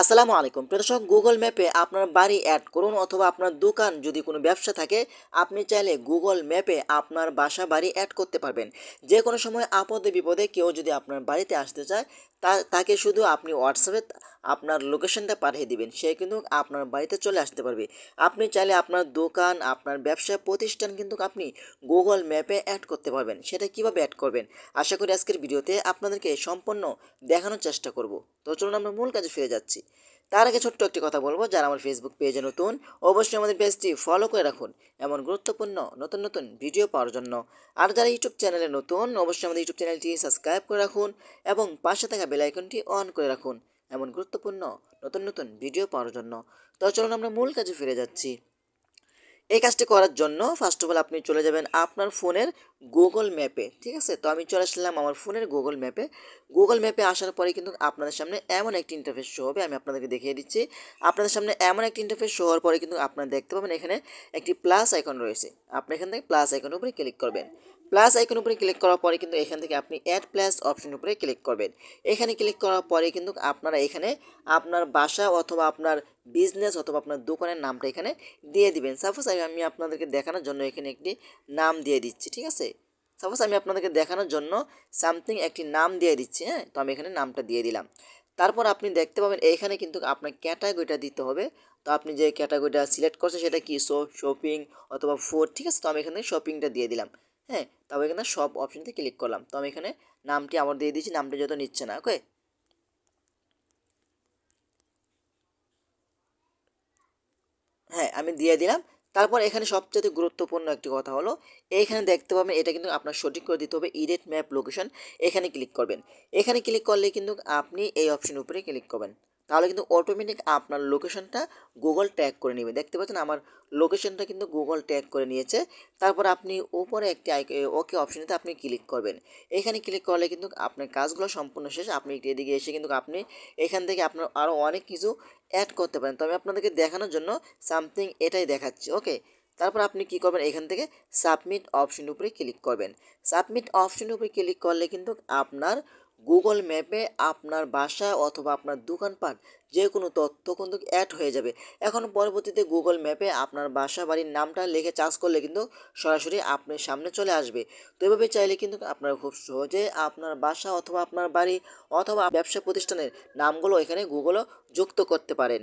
আসসালামু আলাইকুম। প্রদর্শক গুগল ম্যাপে আপনার বাড়ি অ্যাড করুন অথবা আপনার দোকান যদি কোনো ব্যবসা থাকে, আপনি চাইলে গুগল ম্যাপে আপনার বাসা বাড়ি অ্যাড করতে পারবেন। যে কোনো সময় আপদে বিপদে কেউ যদি আপনার বাড়িতে আসতে চায়, তা, তাকে শুধু আপনি হোয়াটসঅ্যাপে আপনার লোকেশনটা পাঠিয়ে দিবেন। সে কিন্তু আপনার বাড়িতে চলে আসতে পারবে। আপনি চাইলে আপনার দোকান, আপনার ব্যবসা প্রতিষ্ঠান কিন্তু আপনি গুগল ম্যাপে অ্যাড করতে পারবেন। সেটা কীভাবে অ্যাড করবেন? আশা করি আজকের ভিডিওতে আপনাদেরকে সম্পূর্ণ দেখানোর চেষ্টা করব। তো চলুন আমরা মূল কাজে ফিরে যাচ্ছি। তার আগে ছোট্ট একটি কথা বলব, যারা আমার ফেসবুক পেজে নতুন, অবশ্যই আমাদের পেজটি ফলো করে রাখুন এমন গুরুত্বপূর্ণ নতুন নতুন ভিডিও পাওয়ার জন্য। আর যারা ইউটিউব চ্যানেলে নতুন, অবশ্যই আমাদের ইউটিউব চ্যানেলটি সাবস্ক্রাইব করে রাখুন এবং পাশে থাকা বেলাইকনটি অন করে রাখুন এমন গুরুত্বপূর্ণ নতুন নতুন ভিডিও পাওয়ার জন্য। তো চলুন আমরা মূল কাজে ফিরে যাচ্ছি। এই কাজটি করার জন্য ফার্স্ট অফ অল আপনি চলে যাবেন আপনার ফোনের গুগল ম্যাপে ঠিক আছে? তো আমি চলে আসলাম আমার ফোনের গুগল ম্যাপে গুগল ম্যাপে আসার পরে কিন্তু আপনাদের সামনে এমন একটি ইন্টারফেস শো হবে, আমি আপনাদেরকে দেখিয়ে দিচ্ছি। আপনাদের সামনে এমন একটি ইন্টারফেস শো হওয়ার পরে কিন্তু আপনারা দেখতে পাবেন এখানে একটি প্লাস আইকন রয়েছে। আপনি এখান থেকে প্লাস আইকনের উপরে ক্লিক করবেন। প্লাস আইকন উপরে ক্লিক করার পরে কিন্তু এখান থেকে আপনি অ্যাড প্লাস অপশন উপরে ক্লিক করবেন। এখানে ক্লিক করার পরে কিন্তু আপনারা এখানে আপনার বাসা অথবা আপনার বিজনেস অথবা আপনার দোকানের নামটা এখানে দিয়ে দিবেন। সাপোজ আমি আপনাদেরকে দেখানোর জন্য এখানে একটি নাম দিয়ে দিচ্ছি, ঠিক আছে? সাপোজ আমি আপনাদেরকে দেখানোর জন্য সামথিং একটি নাম দিয়ে দিচ্ছি হ্যাঁ? তো আমি এখানে নামটা দিয়ে দিলাম। তারপর আপনি দেখতে পাবেন এখানে কিন্তু আপনার ক্যাটাগরিটা দিতে হবে। তো আপনি যে ক্যাটাগরিটা সিলেক্ট করছেন সেটা কি? শপিং অথবা ফুড ঠিক আছে? তো আমি এখানে শপিংটা দিয়ে দিলাম। হ্যাঁ তবে এখানে সব অপশনতে ক্লিক করলাম। তো আমি এখানে নামটি আমার দিয়ে দিয়েছি, নামটা যত নিচ্ছে না ওকে হ্যাঁ আমি দিয়ে দিলাম। তারপর এখানে সবচেয়ে গুরুত্বপূর্ণ একটি কথা হলো এইখানে দেখতে পাবেন, এটা কিন্তু আপনার সঠিক করে দিতে হবে ইডেট ম্যাপ লোকেশন এখানে ক্লিক করবেন। এখানে ক্লিক করলে কিন্তু আপনি এই অপশন উপরে ক্লিক করবেন। তাহলে কিন্তু অটোমেটিক আপনার লোকেশনটা গুগল ট্যাগ করে নেবে। দেখতে পাচ্ছেন আমার লোকেশনটা কিন্তু গুগল ট্যাগ করে নিয়েছে। তারপর আপনি উপরে একটি ওকে অপশনেতে আপনি ক্লিক করবেন। এখানে ক্লিক করলে কিন্তু আপনার কাজগুলো সম্পূর্ণ শেষ। আপনি এদিকে এসে কিন্তু আপনি এখান থেকে আপনার আরও অনেক কিছু অ্যাড করতে পারেন। তো আমি আপনাদেরকে দেখানোর জন্য সামথিং এটাই দেখাচ্ছি ওকে তারপর আপনি কি করবেন? এখান থেকে সাবমিট অপশন উপরে ক্লিক করবেন। সাবমিট অপশন উপরে ক্লিক করলে কিন্তু আপনার গুগল ম্যাপে আপনার বাসা অথবা আপনার দোকানপাট যে কোনো তথ্য কিন্তু অ্যাড হয়ে যাবে। এখন পরবর্তীতে গুগল ম্যাপে আপনার বাসা বাড়ির নামটা লিখে চার্জ করলে কিন্তু সরাসরি আপনার সামনে চলে আসবে। তো এভাবে চাইলে কিন্তু আপনার খুব সহজে আপনার বাসা অথবা আপনার বাড়ি অথবা ব্যবসা প্রতিষ্ঠানের নামগুলো এখানে গুগলও যুক্ত করতে পারেন।